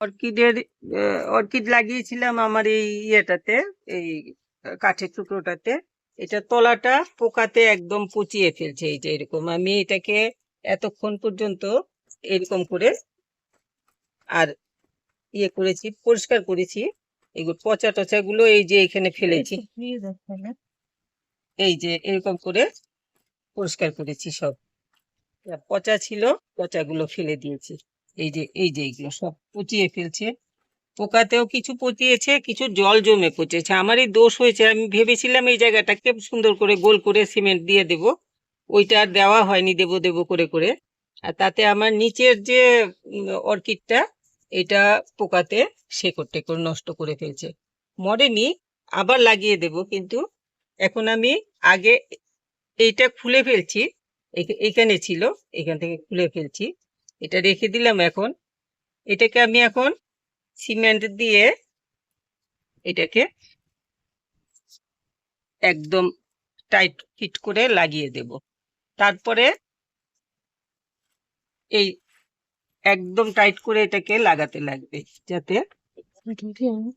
অর্কিডের orchid লাগিয়েছিলাম আমার এই ইয়েটাতে, এই কাঠের টুকরোটাতে। এটা তলাটা পোকাতে একদম পচিয়ে ফেলছে, এই যে এরকম। আমি এটাকে এতক্ষণ পর্যন্ত এরকম করে আর ইয়ে করেছি, পরিষ্কার করেছি। এগুলো পচা টচা গুলো এই যে এখানে ফেলেছি। এই যে এরকম করে পরিষ্কার করেছি সব। পচা ছিল, পচাগুলো ফেলে দিয়েছি। এই যে এই যে এইগুলো সব পচিয়ে ফেলছে। পোকাতেও কিছু পচিয়েছে, কিছু জল জমে পচেছে। আমারই দোষ হয়েছে, আমি ভেবেছিলাম এই জায়গাটাকে সুন্দর করে গোল করে সিমেন্ট দিয়ে দেব। ওইটা আর দেওয়া হয়নি, দেবো দেবো করে করে। আর তাতে আমার নিচের যে অর্কিডটা, এটা পোকাতে শেকড় টেকড় নষ্ট করে ফেলছে। মরেনি, আবার লাগিয়ে দেব, কিন্তু এখন আমি আগে এইটা খুলে ফেলছি। এখ- এইখানে ছিল, এখান থেকে খুলে ফেলছি। এটা রেখে দিলাম এখন। এটাকে আমি এখন সিমেন্ট দিয়ে এটাকে একদম টাইট ফিট করে লাগিয়ে দেব। তারপরে এই একদম টাইট করে এটাকে লাগাতে লাগবে যাতে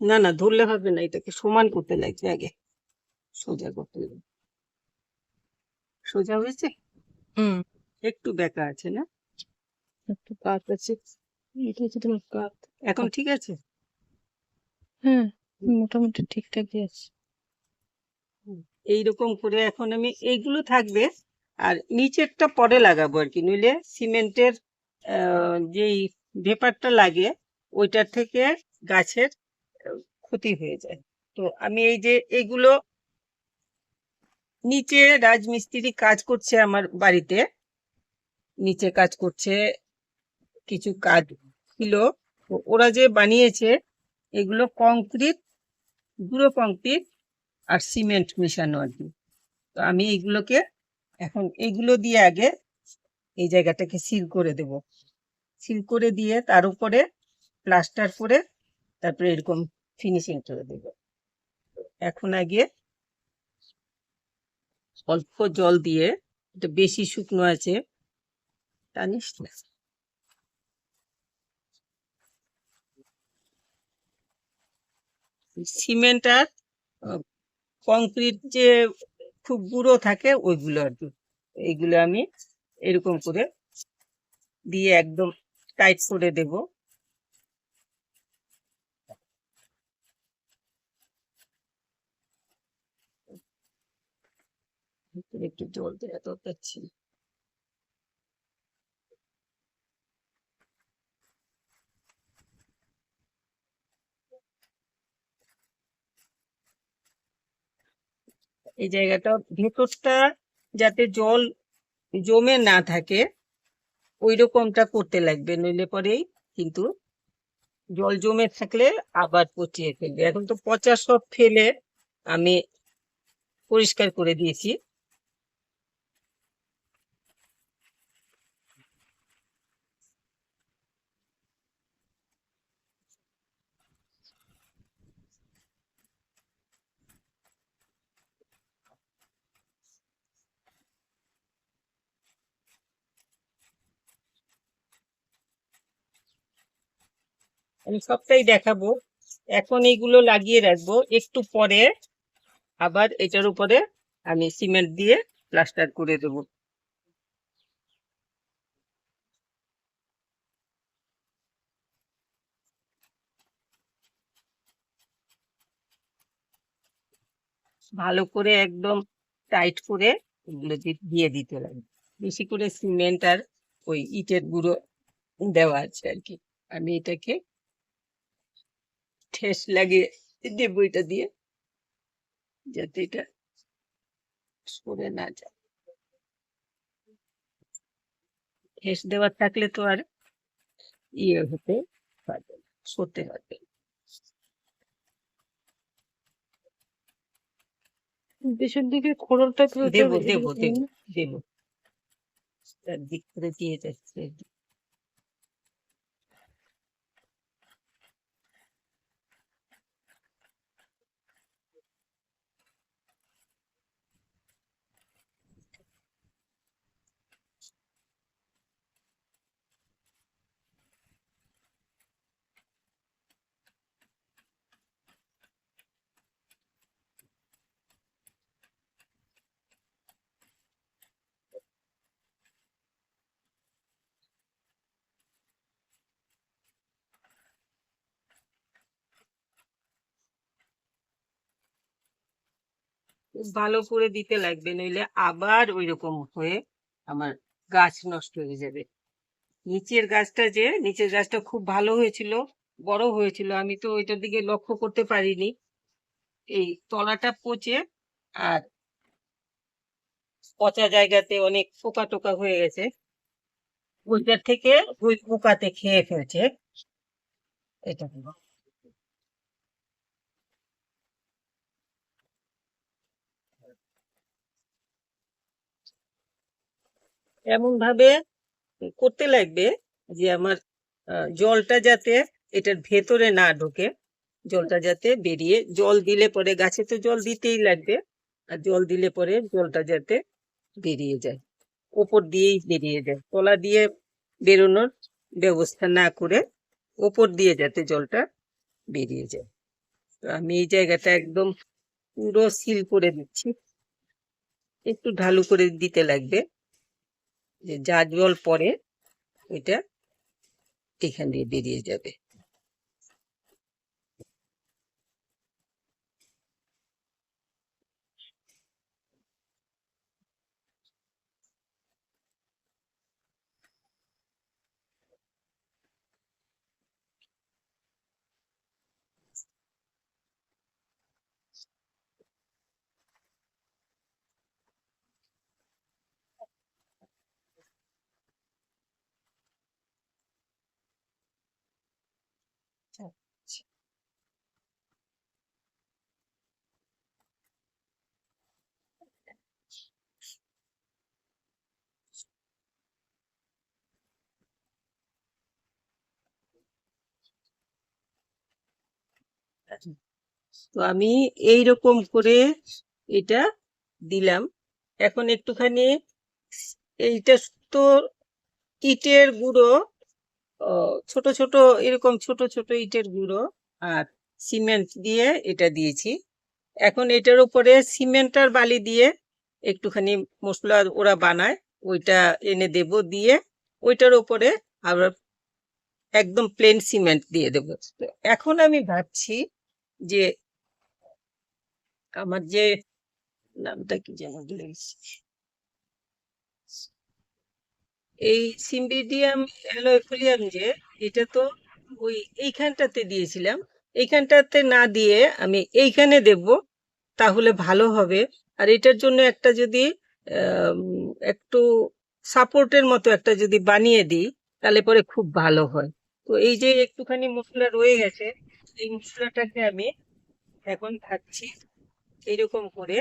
না না ধরলে হবে না এটাকে সমান করতে লাগবে আগে। সোজা করতে লাগবে। সোজা হয়েছে? হুম। একটু বেঁকা আছে না? একটু কাত আছে। এটা হচ্ছে তোমার কাত এখন ঠিক আছে? হ্যাঁ মোটামুটি ঠিকঠাকই আছে। এইরকম করে এখন আমি এইগুলো থাকবে। আর নিচেরটা পরে লাগাবো আর কি নইলে সিমেন্টের যেই ভেপারটা লাগে ওইটার থেকে গাছের ক্ষতি হয়ে যায়। তো আমি এই যে এইগুলো নিচে রাজমিস্ত্রি কাজ করছে আমার বাড়িতে। নিচে কাজ করছে কিছু কাজ ছিল। ওরা যে বানিয়েছে, এগুলো কংক্রিট গুঁড়ো কংক্রিট আর সিমেন্ট মেশানো আর কি। তো আমি এইগুলোকে এখন এইগুলো দিয়ে আগে এই জায়গাটাকে সিল করে দেব। সিল করে দিয়ে তার উপরে প্লাস্টার করে তারপরে এরকম ফিনিশিং করে দেব। এখন আগে অল্প জল দিয়ে এটা বেশি শুকনো আছে জানিস না সিমেন্ট আর কংক্রিট যে খুব গুঁড়ো থাকে ওইগুলো আর কি। এইগুলো আমি এরকম করে দিয়ে একদম টাইট করে দেব। একটু জল দেওয়া দরকার ছিল। এই জায়গাটা ভেতরটা যাতে জল জমে না থাকে ওই রকমটা করতে লাগবে, নইলে পরেই কিন্তু জল জমে থাকলে আবার পচিয়ে ফেলবে। এখন তো পচা সব ফেলে আমি পরিষ্কার করে দিয়েছি। আমি সবটাই দেখাবো। এখন এইগুলো লাগিয়ে রাখব। একটু পরে আবার এটার উপরে আমি সিমেন্ট দিয়ে প্লাস্টার করে দেবো। ভালো করে একদম টাইট করে এগুলো দিয়ে দিতে লাগবে বেশি করে সিমেন্ট আর ওই ইটের গুঁড়ো দেওয়া আছে আর কি। আমি এটাকে ঠেস লাগিয়ে দেবো এটা দিয়ে যাতে এটা সরে না যায় ঠেস দেওয়ার থাকলে তো আর ইয়ে হতে পারবে না, সরতে পারবে। পেছন দিকে খোড়লটা দেবো দেবো দেবো? দেবো তার দিক করে দিয়ে যাচ্ছে ভালো করে দিতে লাগবে, নইলে আবার ওই রকম হয়ে আমার গাছ নষ্ট হয়ে যাবে। নিচের গাছটা যে, নিচের গাছটা খুব ভালো হয়েছিল, বড় হয়েছিল, আমি তো ওইটার দিকে লক্ষ্য করতে পারিনি। এই তলাটা পচে আর পচা জায়গাতে অনেক পোকা টোকা হয়ে গেছে। ওইটার থেকে ওই পোকাতে খেয়ে ফেলছে। এটা এমন ভাবে করতে লাগবে যে আমার জলটা যাতে এটার ভেতরে না ঢোকে, জলটা যাতে বেরিয়ে, জল দিলে পরে গাছে তো জল দিতেই লাগবে, আর জল দিলে পরে জলটা যাতে বেরিয়ে যায়, ওপর দিয়েই বেরিয়ে যায়, তলা দিয়ে বেরোনোর ব্যবস্থা না করে ওপর দিয়ে যাতে জলটা বেরিয়ে যায়। তো আমি এই জায়গাটা একদম পুরো সিল করে দিচ্ছি, একটু ঢালু করে দিতে লাগবে। যে যা জল পরে ওইটা এখান দিয়ে বেরিয়ে যাবে। তো আমি এই রকম করে এটা দিলাম। এখন একটুখানি এইটা তো ইটের গুঁড়ো ছোট ছোট, এরকম ছোট ছোট ইটের গুঁড়ো আর সিমেন্ট দিয়ে এটা দিয়েছি। এখন এটার উপরে সিমেন্ট আর বালি দিয়ে একটুখানি মশলা ওরা বানায়, ওইটা এনে দেব দিয়ে ওইটার উপরে আবার একদম প্লেন সিমেন্ট দিয়ে দেব। এখন আমি ভাবছি যে আমার যে নামটা কি যেন ভুলে গেছি। এই সিম্বিডিয়াম অ্যালোয়েফোলিয়াম যে, এটা তো ওই এইখানটাতে দিয়েছিলাম। এইখানটাতে না দিয়ে আমি এইখানে দেব তাহলে ভালো হবে। আর এটার জন্য একটা যদি একটু সাপোর্টের মতো একটা যদি বানিয়ে দিই, তাহলে পরে খুব ভালো হয়। তো এই যে একটুখানি মশলা রয়ে গেছে এই মশলাটাকে আমি এখন থাকছি এরকম করে।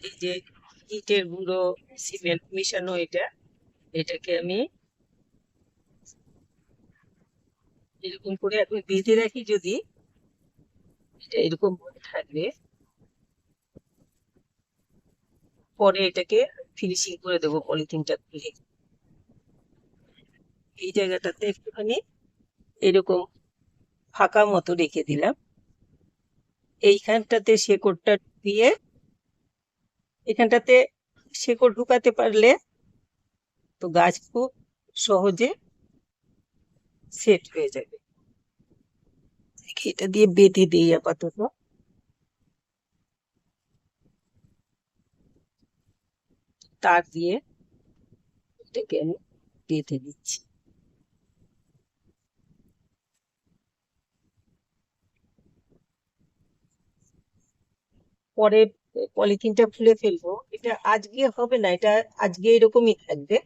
এই যে ইটের গুঁড়ো, সিমেন্ট মিশানো এটা, এটাকে আমি এরকম করে এখন বেঁধে রাখি যদি, এটা এরকম হয়ে থাকবে। পরে এটাকে ফিনিশিং করে দেবো পলিথিনটা খুলে। এই জায়গাটাতে একটুখানি এরকম ফাঁকা মতো রেখে দিলাম। এইখানটাতে শেকড়টা দিয়ে, এখানটাতে শেকড় ঢুকাতে পারলে তো গাছ খুব সহজে সেট হয়ে যাবে। এটা দিয়ে বেঁধে দিই আপাতত। তার দিয়ে এটাকে আমি বেঁধে দিচ্ছি। পরে পলিথিনটা খুলে ফেলব। এটা আজকে হবে না এটা আজকে এরকমই থাকবে।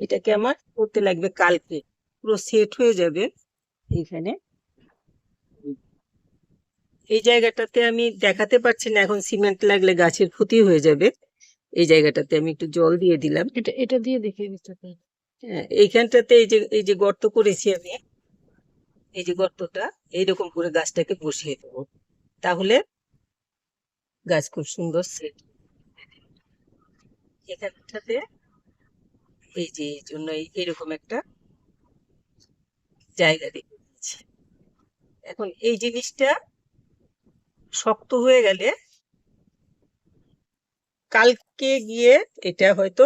এটাকে আমার করতে লাগবে কালকে। পুরো সেট হয়ে যাবে এখানে। এই জায়গাটাতে আমি দেখাতে পারছি না এখন সিমেন্ট লাগলে গাছের ক্ষতি হয়ে যাবে। এই জায়গাটাতে আমি একটু জল দিয়ে দিলাম। এটা এটা দিয়ে দেখে হ্যাঁ, এইখানটাতে এই যে এই যে গর্ত করেছি আমি এই যে গর্তটা এইরকম করে গাছটাকে বসিয়ে দেবো। তাহলে গাছ খুব সুন্দর সেট। এখানটাতে এই যে এই জন্য এই- এরকম একটা জায়গা রেখে দিয়েছি এখন এই জিনিসটা শক্ত হয়ে গেলে কালকে গিয়ে এটা হয়তো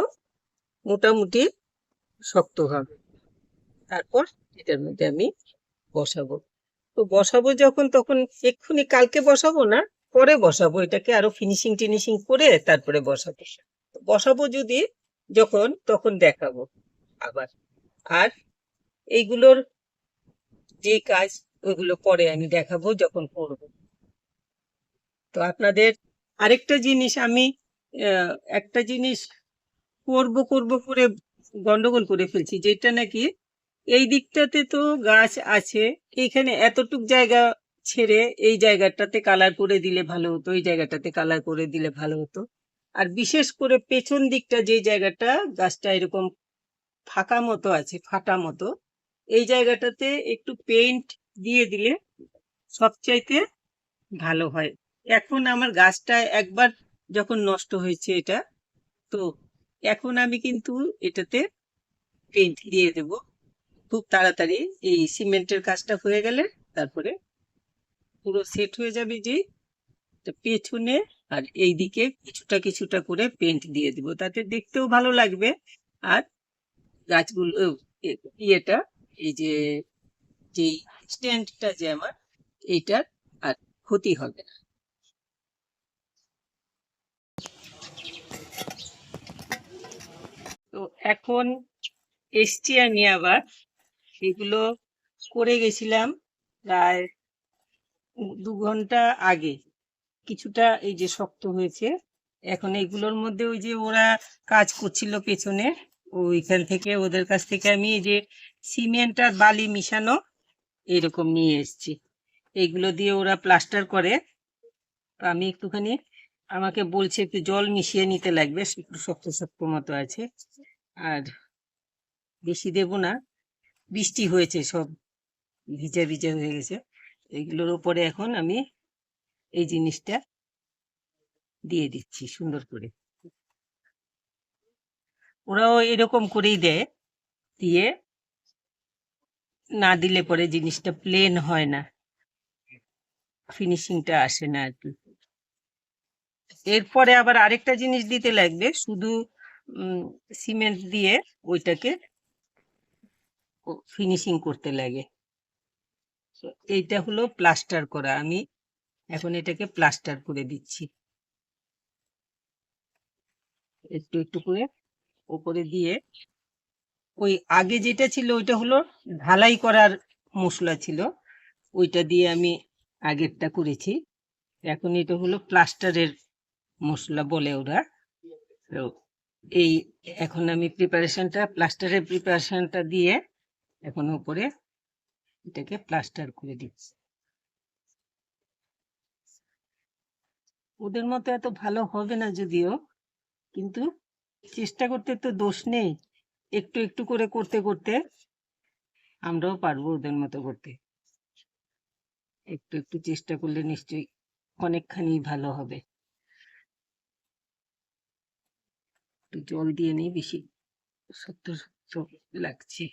মোটামুটি শক্ত হবে। তারপর এটার মধ্যে আমি বসাবো। তো বসাবো যখন, তখন এক্ষুনি কালকে বসাবো না? পরে বসাবো, এটাকে আরও ফিনিশিং টিনিশিং করে তারপরে বসাবো। বসাবো যদি যখন, তখন দেখাবো আবার। আর এইগুলোর যে কাজ, ওইগুলো পরে আমি দেখাবো যখন করব। তো আপনাদের আরেকটা জিনিস আমি একটা জিনিস করব করব করে গন্ডগোল করে ফেলছি, যেটা নাকি এই দিকটাতে তো গাছ আছে, এইখানে এতটুক জায়গা ছেড়ে এই জায়গাটাতে কালার করে দিলে ভালো হতো, এই জায়গাটাতে কালার করে দিলে ভালো হতো। আর বিশেষ করে পেছন দিকটা যে জায়গাটা, গাছটা এরকম ফাঁকা মতো আছে, ফাটা মতো, এই জায়গাটাতে একটু পেইন্ট দিয়ে দিলে সবচাইতে ভালো হয়। এখন আমার গাছটা একবার যখন নষ্ট হয়েছে এটা, তো এখন আমি কিন্তু এটাতে পেইন্ট দিয়ে দেব। খুব তাড়াতাড়ি এই সিমেন্টের কাজটা হয়ে গেলে তারপরে পুরো সেট হয়ে যাবে যে পেছনে আর এই দিকে কিছুটা কিছুটা করে পেন্ট দিয়ে দিব। তাতে দেখতেও ভালো লাগবে। আর গাছগুলো ইয়েটা, এই যে যে স্ট্যান্ডটা যে আমার, এইটার আর ক্ষতি হবে না। তো এখন এসছি আমি আবার। এগুলো করে গেছিলাম প্রায় দু ঘণ্টা আগে কিছুটা এই যে শক্ত হয়েছে। এখন এগুলোর মধ্যে ওই যে ওরা কাজ করছিল পেছনে, ওইখান থেকে ওদের কাছ থেকে আমি এই যে সিমেন্ট আর বালি মিশানো এরকম নিয়ে এসেছি। এইগুলো দিয়ে ওরা প্লাস্টার করে। তো আমি একটুখানি আমাকে বলছে একটু জল মিশিয়ে নিতে লাগবে, একটু শক্ত শক্ত মতো আছে। আর বেশি দেব না, বৃষ্টি হয়েছে সব, ভিজা ভিজা হয়ে গেছে। এগুলোর উপরে এখন আমি এই জিনিসটা দিয়ে দিচ্ছি সুন্দর করে। ওরাও এরকম করেই দেয়, দিয়ে না দিলে পরে জিনিসটা প্লেন হয় না। ফিনিশিংটা আসে না আর কি। এরপরে আবার আরেকটা জিনিস দিতে লাগবে, শুধু সিমেন্ট দিয়ে ওইটাকে ফিনিশিং করতে লাগে। এইটা হলো প্লাস্টার করা। আমি এখন এটাকে প্লাস্টার করে দিচ্ছি। একটু একটু করে ওপরে দিয়ে ওই আগে যেটা ছিল ওইটা হলো ঢালাই করার মশলা ছিল। ওইটা দিয়ে আমি আগেরটা করেছি। এখন এটা হলো প্লাস্টারের মশলা বলে ওরা। তো এই এখন আমি প্রিপারেশনটা প্লাস্টারের প্রিপারেশনটা দিয়ে এখন উপরে এটাকে প্লাস্টার করে দিচ্ছি। ওদের মতো এত ভালো হবে না যদিও, কিন্তু চেষ্টা করতে তো দোষ নেই। একটু একটু করে করতে করতে আমরাও পারব ওদের মতো করতে। একটু একটু চেষ্টা করলে নিশ্চয়ই অনেকখানি ভালো হবে। একটু জল দিয়ে নেই, বেশি সত্য সত্য লাগছে।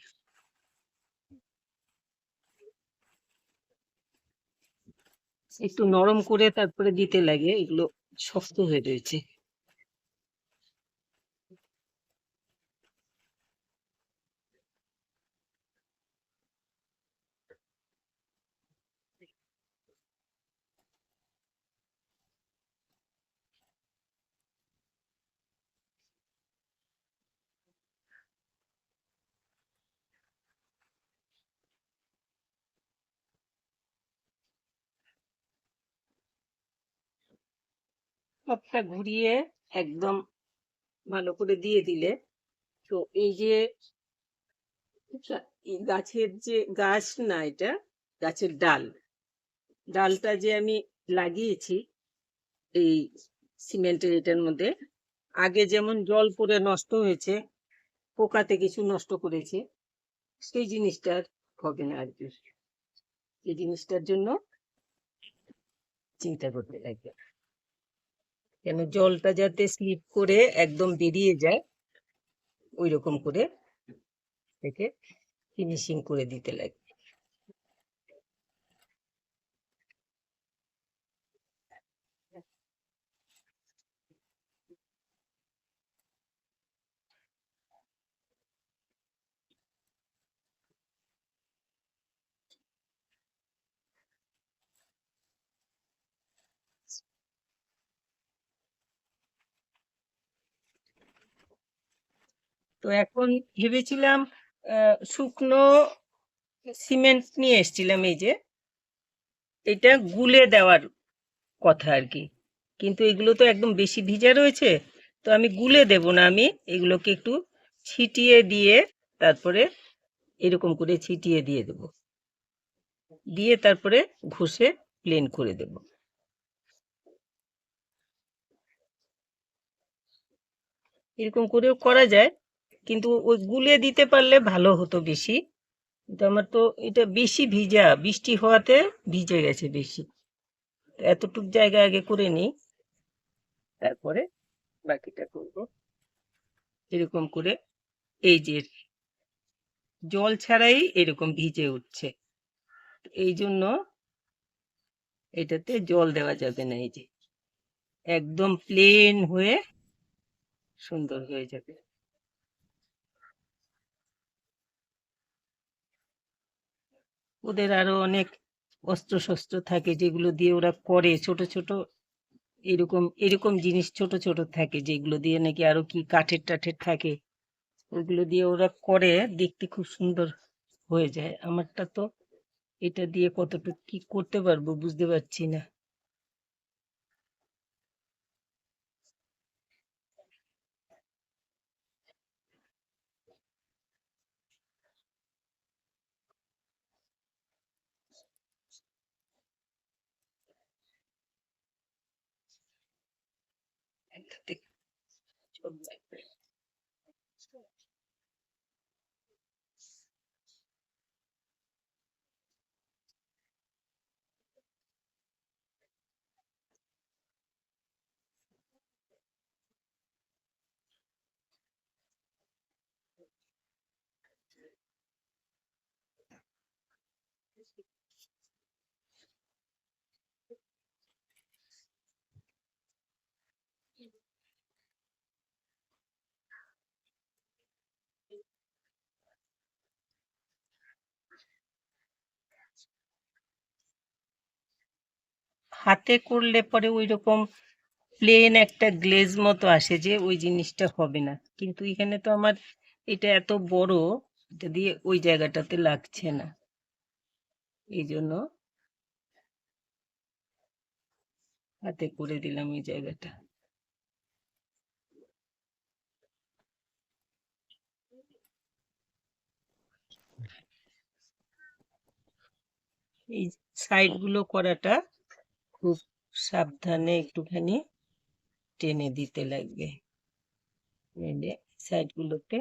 একটু নরম করে তারপরে দিতে লাগে এগুলো শক্ত হয়ে রয়েছে। সবটা ঘুরিয়ে একদম ভালো করে দিয়ে দিলে তো এই যে গাছের যে গাছ না এটা, গাছের ডাল, ডালটা যে আমি লাগিয়েছি এই সিমেন্টের এটার মধ্যে, আগে যেমন জল পড়ে নষ্ট হয়েছে, পোকাতে কিছু নষ্ট করেছে, সেই জিনিসটা হবে না আর কি। এই জিনিসটার জন্য চিন্তা করতে লাগবে কেন জলটা যাতে স্লিপ করে একদম বেরিয়ে যায় ওই রকম করে থেকে ফিনিশিং করে দিতে লাগবে তো এখন ভেবেছিলাম শুকনো সিমেন্ট নিয়ে এসেছিলাম এই যে। এটা গুলে দেওয়ার কথা আর কি। কিন্তু এগুলো তো একদম বেশি ভিজা রয়েছে, তো আমি গুলে দেব না আমি। এগুলোকে একটু ছিটিয়ে দিয়ে তারপরে এরকম করে ছিটিয়ে দিয়ে দেব। দিয়ে তারপরে ঘষে প্লেন করে দেব। এরকম করেও করা যায়। কিন্তু ওই গুলে দিতে পারলে ভালো হতো বেশি। কিন্তু আমার তো এটা বেশি ভিজা, বৃষ্টি হওয়াতে ভিজে গেছে বেশি। এতটুক জায়গা আগে করে নিই। তারপরে বাকিটা করব। এরকম করে এই যে জল ছাড়াই এরকম ভিজে উঠছে। এই জন্য এটাতে জল দেওয়া যাবে না, এই যে। একদম প্লেন হয়ে সুন্দর হয়ে যাবে। ওদের আরও অনেক অস্ত্র শস্ত্র থাকে যেগুলো দিয়ে ওরা করে, ছোট ছোট এরকম এরকম জিনিস ছোট ছোট থাকে যেগুলো দিয়ে নাকি আরও কি কাঠের টাঠের থাকে, ওগুলো দিয়ে ওরা করে, দেখতে খুব সুন্দর হয়ে যায়। আমারটা তো এটা দিয়ে কতটুকু কি করতে পারব বুঝতে পারছি না। problems হাতে করলে পরে ওই রকম প্লেন একটা গ্লেজ মতো আসে যে ওই জিনিসটা হবে না। কিন্তু এখানে তো আমার এটা এত বড়, এটা দিয়ে ওই জায়গাটাতে লাগছে না। এই জন্য হাতে করে দিলাম এই জায়গাটা। এই সাইডগুলো করাটা খুব সাবধানে একটুখানি টেনে দিতে লাগবে। সাইড গুলোতে